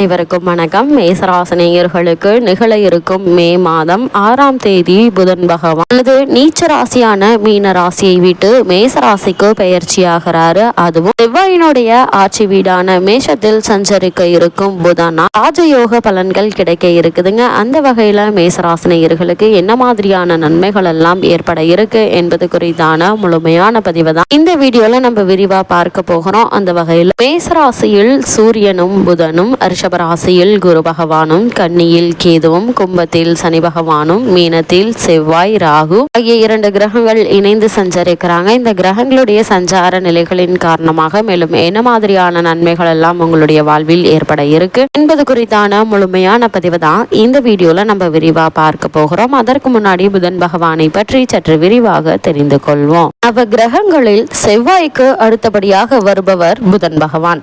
அனைவருக்கும் வணக்கம். மேசராசினியர்களுக்கு நிகழ இருக்கும் மே மாதம் ஆறாம் தேதி புதன் பகவான். அல்லது நீச்ச ராசியான மீன ராசியை விட்டு மேசராசிக்கு பயிற்சியாகிறாரு அதுவும் செவ்வாயினுடைய ஆட்சி வீடான மேஷத்தில் சஞ்சரிக்க இருக்கும் புதனா. ராஜயோக பலன்கள் கிடைக்க இருக்குதுங்க. அந்த வகையில மேசராசினியர்களுக்கு என்ன மாதிரியான நன்மைகள் எல்லாம் ஏற்பட இருக்கு என்பது குறித்தான முழுமையான பதிவு தான். இந்த வீடியோல நம்ம விரிவா பார்க்க போகிறோம். அந்த வகையில் மேசராசியில் சூரியனும் புதனும் ரிஷப ராசியில் குரு பகவானும் கன்னியில் கேதுவும் கும்பத்தில் சனி பகவானும் மீனத்தில் செவ்வாய் ராகு ஆகிய இரண்டு கிரகங்கள் இணைந்து சஞ்சரிக்கிறாங்க. இந்த கிரகங்களுடைய சஞ்சார நிலைகளின் காரணமாக மேலும் என்ன மாதிரியான நன்மைகள் எல்லாம் உங்களுடைய வாழ்வில் ஏற்பட இருக்கு என்பது குறித்தான முழுமையான பதிவு தான் இந்த வீடியோல நம்ம விரிவா பார்க்க போகிறோம். அதற்கு முன்னாடி புதன் பகவானை பற்றி சற்று விரிவாக தெரிந்து கொள்வோம். நவ கிரகங்களில் செவ்வாய்க்கு அடுத்தபடியாக வருபவர் புதன் பகவான்.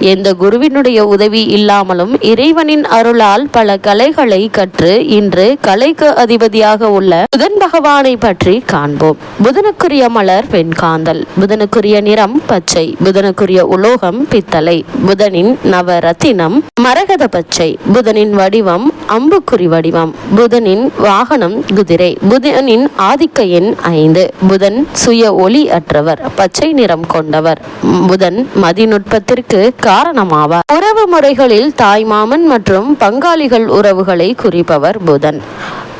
எந்த குருவினுடைய உதவி இல்லாமலும் இறைவனின் அருளால் பல கலைகளை கற்று இன்று கலைக்கு அதிபதியாக உள்ள புதன் பகவானை பற்றி காண்போம். புதனுக்குரிய மலர் வெண்காந்தல் புதனுக்குரிய நிறம் பச்சை புதனுக்குரிய உலோகம் பித்தளை புதனின் நவரத்தினம் மரகத பச்சை புதனின் வடிவம் அம்புக்குறி வடிவம் புதனின் வாகனம் குதிரை புதனின் ஆதிக்க எண் ஐந்து புதன் சுய ஒளி அற்றவர் பச்சை நிறம் கொண்டவர் புதன் மதிநுட்பத்திற்கு காரணமாவார். உறவு முறைகளில் தாய்மாமன் மற்றும் பங்காளிகள் உறவுகளை குறிப்பவர் புதன்.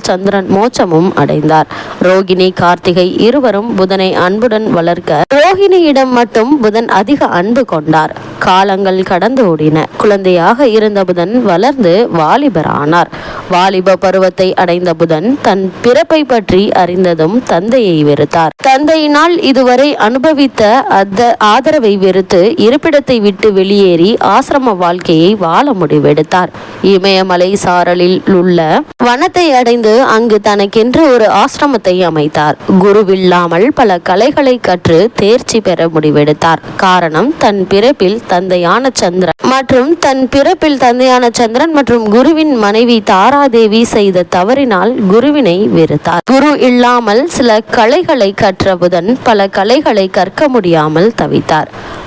சந்திரன் மோட்சமும் அடைந்தார். ரோகிணி கார்த்திகை இருவரும் புதனை அன்புடன் வளர்க்க ரோகிணியிடம் மட்டும் புதன் அதிக அன்பு கொண்டார். காலங்கள் கடந்து ஓடின. குழந்தையாக இருந்த புதன் வளர்ந்து வாலிபரானார். வாலிப பருவத்தை அடைந்த புதன் தன் பிறப்பை பற்றி அறிந்ததும் தந்தையை வெறுத்தார். தந்தையினால் இதுவரை அனுபவித்த அந்த ஆதரவை வெறுத்து இருப்பிடத்தை விட்டு வெளியேறி ஆசிரம வாழ்க்கையை வாழ முடிவெடுத்தார். இமயமலை சாரலில் உள்ள வனத்தை அடைந்து அங்கு தனக்கென்று ஒரு ஆசிரமத்தை அமைத்தார். குருவில்லாமல் பல கலைகளை கற்று தேர்ச்சி பெற முடிவெடுத்தார். காரணம் தன் பிறப்பில் தந்தையான சந்திரன் மற்றும் தன் பிறப்பில் தந்தையான சந்திரன் மற்றும் குருவின் மனைவி தாராதேவி செய்த தவறினால் குருவினை வெறுத்தார். குரு இல்லாமல் சில கலைகளை கற்ற புதன் பல கலைகளை கற்க முடியாமல் தவித்தார்.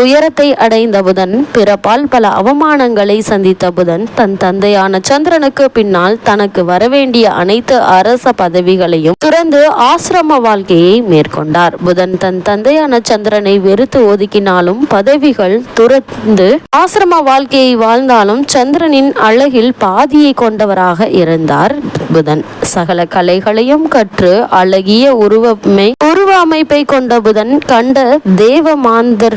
உயரத்தை அடைந்த புதன் பிறப்பால் பல அவமானங்களை சந்தித்த புதன் தன் தந்தையான சந்திரனுக்கு பின்னால் தனக்கு வரவேண்டிய அனைத்து அரச பதவிகளையும் துறந்து ஆசிரம வாழ்க்கையை மேற்கொண்டார். புதன் தன் தந்தையான சந்திரனை வெறுத்து ஒதுக்கினாலும் பதவிகள் துறந்து ஆசிரம வாழ்க்கையை வாழ்ந்தாலும் சந்திரனின் அழகில் பாதியை கொண்டவராக இருந்தார் புதன். சகல கலைகளையும் கற்று அழகிய உருவமை உருவ அமைப்பை கொண்ட புதன் கண்ட தேவ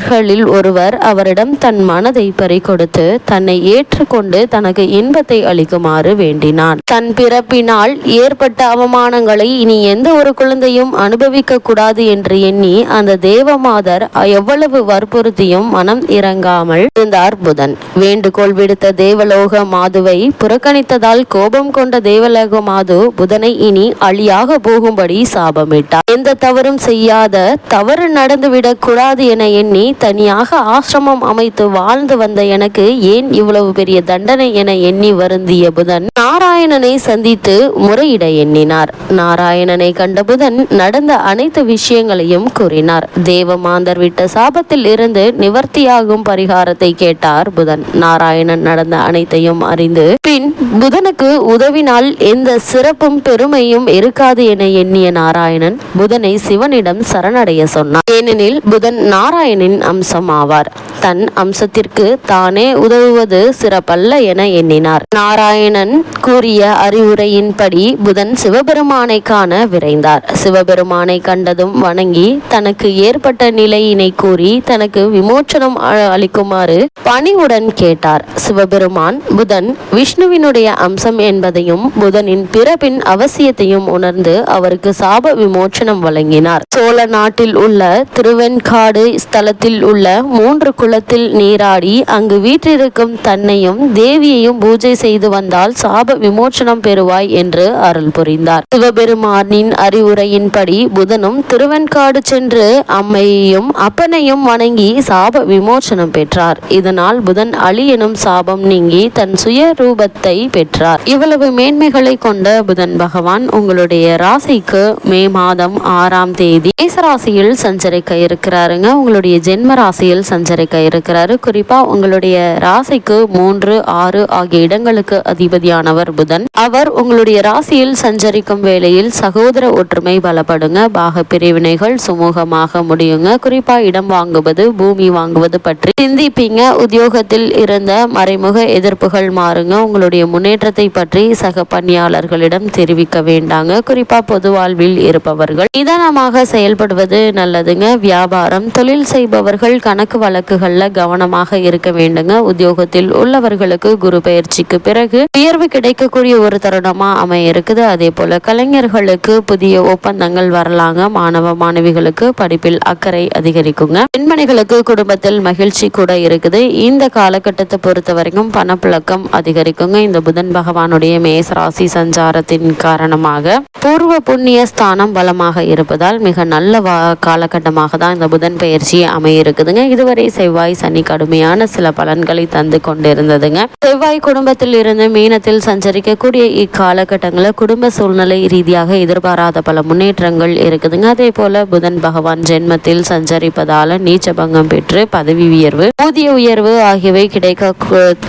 மாந்தர்களில் ஒருவர் அவரிடம் தன் மனதை பறிகொடுத்து தன்னை ஏற்றுக்கொண்டு தனக்கு இன்பத்தை அளிக்குமாறு வேண்டினான். தன் பிறப்பினால் ஏற்பட்ட அவமானங்களை இனி எந்த ஒரு குழந்தையும் அனுபவிக்க கூடாது என்று எண்ணி அந்த தேவமாதர் எவ்வளவு வற்புறுத்தியும் மனம் இறங்காமல் இருந்தார் புதன். வேண்டுகோள் விடுத்த தேவலோக மாதுவை புறக்கணித்ததால் கோபம் கொண்ட தேவலோக மாது புதனை இனி அழியாக போகும்படி சாபமிட்டார். எந்த தவறும் செய்யாத தவறு நடந்துவிடக் கூடாது என எண்ணி தனியாக ஆசிரமம் அமைத்து வாழ்ந்து வந்த எனக்கு ஏன் இவ்வளவு பெரிய தண்டனை என எண்ணி வருந்திய புதன்? நாராயணனை சந்தித்து முறையிட எண்ணினார். நாராயணனை கண்ட புதன் நடந்த அனைத்து விஷயங்களையும் கூறினார். தேவமாந்தர் விட்ட சாபத்தில் இருந்து நிவர்த்தியாகும் பரிகாரத்தை கேட்டார் புதன். நாராயணன் நடந்த அனைத்தையும் அறிந்து பின் புதனுக்கு உதவினால் எந்த சிறப்பும் பெருமையும் இருக்காது என எண்ணிய நாராயணன் புதனை சிவனிடம் சரணடைய சொன்னார் ஏனெனில் புதன் நாராயணின் அம்சமாவார். தன் அம்சத்திற்கு தானே உதவுவது சிறப்பல்ல என எண்ணினார். நாராயணன் கூறிய அறிவுரையின்படி புதன் சிவபெருமானை காண விரைந்தார். சிவபெருமானை கண்டதும் வணங்கி தனக்கு ஏற்பட்ட நிலையினை கூறி தனக்கு விமோச்சனம் அளிக்குமாறு பணிவுடன் கேட்டார். சிவபெருமான் புதன் விஷ்ணுவினுடைய அம்சம் என்பதையும் புதனின் பிறப்பின் அவசியத்தையும் உணர்ந்து அவருக்கு சாப விமோச்சனம் வழங்கினார். சோழ நாட்டில் உள்ள திருவெண்காடு ஸ்தலத்தில் உள்ள மூன்று குளத்தில் நீராடி அங்கு வீற்றிருக்கும் தன்னையும் தேவியையும் பூஜை செய்து வந்தால் சாப விமோச்சனம் பெறுவாய் என்று அருள் புரிந்தார். சிவபெருமானின் அறிவுரையின்படி புதனும் திருவெண்காடு சென்று அம்மையையும் அப்பனையும் வணங்கி சாப விமோச்சனம் பெற்றார். இதனால் புதன் அழி எனும் சாபம் நீங்கி தன் சுய ரூபத்தை பெற்றார். இவ்வளவு மேன்மைகளை கொண்ட புதன் பகவான் உங்களுடைய ராசிக்கு மே மாதம் ஆறாம் தேதி மேசராசியில் சஞ்சரிக்க இருக்கிறாருங்க. உங்களுடைய ஜென்ம ராசியில் சஞ்சரிக்க இருக்கிறாரு. குறிப்பா உங்களுடைய ராசிக்கு மூன்று ஆறு ஆகிய இடங்களுக்கு அதிபதியானவர் புதன். அவர் உங்களுடைய ராசியில் சஞ்சரிக்கும் வேளையில் சகோதர ஒற்றுமை பலப்படுங்க. பாக பிரிவினைகள் சுமூகமாக முடியுங்க. குறிப்பா இடம் வாங்குவது பூமி வாங்குவது பற்றி சிந்திப்பீங்க. உத்தியோகத்தில் இருந்த மறைமுக எதிர்ப்புகள் மாறுங்க. உங்களுடைய முன்னேற்றத்தை பற்றி சக பணியாளர்களிடம் தெரிவிக்க வேண்டாங்க. குறிப்பா பொது வாழ்வில் இருப்பவர்கள். நிதானமாக செயல்படுவது நல்லதுங்க. வியாபாரம் தொழில் செய்பவர்கள் கணக்கு வழக்குகள் வழக்குகள்ல கவனமாக இருக்க வேண்டுங்க. உத்தியோகத்தில் உள்ளவர்களுக்கு குரு பயிற்சிக்கு பிறகு உயர்வு கிடைக்கக்கூடிய ஒரு தருணமா அமைய இருக்குது அதே போல கலைஞர்களுக்கு புதிய ஒப்பந்தங்கள் வரலாங்க. மாணவ மாணவிகளுக்கு படிப்பில் அக்கறை அதிகரிக்குங்க. பெண்மணிகளுக்கு குடும்பத்தில் மகிழ்ச்சி கூட இருக்குது. இந்த காலகட்டத்தை பொறுத்த வரைக்கும் பணப்புழக்கம் அதிகரிக்குங்க. இந்த புதன் பகவானுடைய மேசராசி சஞ்சாரத்தின் காரணமாக பூர்வ புண்ணிய ஸ்தானம் பலமாக இருப்பதால் மிக நல்ல காலகட்டமாக தான் இந்த புதன் பயிற்சி அமைய இருக்குதுங்க இதுவரை செவ்வாய் செவ்வாய் சனி கடுமையான சில பலன்களை தந்து கொண்டிருந்ததுங்க. செவ்வாய் குடும்பத்தில் இருந்து மீனத்தில் சஞ்சரிக்கக்கூடிய இக்காலகட்டங்களில் குடும்ப சூழ்நிலை ரீதியாக எதிர்பாராத பல முன்னேற்றங்கள் இருக்குதுங்க. அதே போல புதன் பகவான் ஜென்மத்தில் சஞ்சரிப்பதால நீச்ச பங்கம் பெற்று பதவி உயர்வு ஊதிய உயர்வு ஆகியவை கிடைக்க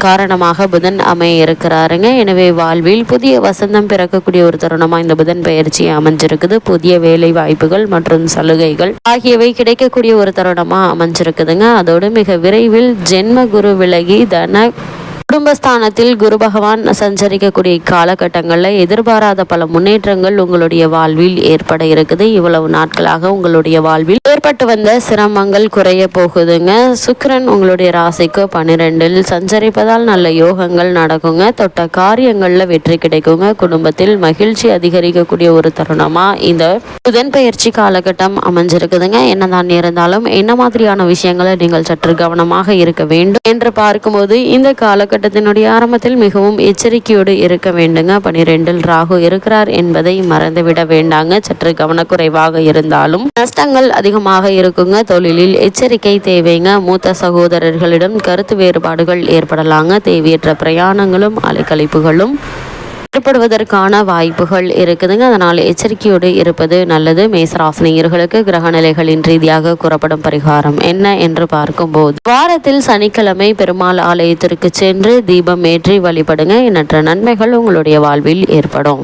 காரணமாக புதன் அமைய இருக்கிறாருங்க. எனவே வாழ்வில் புதிய வசந்தம் பிறக்கக்கூடிய ஒரு தருணமா இந்த புதன் பயிற்சி அமைஞ்சிருக்குது. புதிய வேலை வாய்ப்புகள் மற்றும் சலுகைகள் ஆகியவை கிடைக்கக்கூடிய ஒரு தருணமா அமைஞ்சிருக்குதுங்க. அதோடு மிக விரைவில் ஜென்ம குரு விலகி தன குடும்பஸ்தானத்தில் குரு பகவான் சஞ்சரிக்கக்கூடிய காலகட்டங்களில் எதிர்பாராத பல முன்னேற்றங்கள் உங்களுடைய வாழ்வில் ஏற்பட இருக்குது. இவ்வளவு நாட்களாக உங்களுடைய வாழ்வில் ஏற்பட்டு வந்த சிரமங்கள் குறைய போகுதுங்க. சுக்கரன் உங்களுடைய ராசிக்கு பன்னிரெண்டில் சஞ்சரிப்பதால் நல்ல யோகங்கள் நடக்குங்க. தொட்ட காரியங்களில் வெற்றி கிடைக்குங்க. குடும்பத்தில் மகிழ்ச்சி அதிகரிக்கக்கூடிய ஒரு தருணமா இந்த புதன் பயிற்சி காலகட்டம் அமைஞ்சிருக்குதுங்க. என்னதான் இருந்தாலும் என்ன மாதிரியான விஷயங்களை நீங்கள் சற்று கவனமாக இருக்க வேண்டும் என்று பார்க்கும்போது இந்த காலகட்டத்தினுடைய ஆரம்பத்தில் மிகவும் எச்சரிக்கையோடு இருக்க வேண்டுங்க. பனிரெண்டில் ராகு இருக்கிறார் என்பதை மறந்துவிட வேண்டாங்க. சற்று கவனக்குறைவாக இருந்தாலும் நஷ்டங்கள் அதிகமாக இருக்குங்க. தொழிலில் எச்சரிக்கை தேவைங்க. மூத்த சகோதரர்களிடம் கருத்து வேறுபாடுகள் ஏற்படலாங்க. தேவையற்ற பிரயாணங்களும் அலைக்கழிப்புகளும் ஏற்படுவதற்கான வாய்ப்புகள் இருக்குதுங்க. அதனால் எச்சரிக்கையோடு இருப்பது நல்லது. மேசராசினியர்களுக்கு கிரகநிலைகளின் ரீதியாக கூறப்படும் பரிகாரம் என்ன என்று பார்க்கும்போது வாரத்தில் சனிக்கிழமை பெருமாள் ஆலயத்திற்கு சென்று தீபம் ஏற்றி வழிபடுங்க. எண்ணற்ற நன்மைகள் உங்களுடைய வாழ்வில் ஏற்படும்.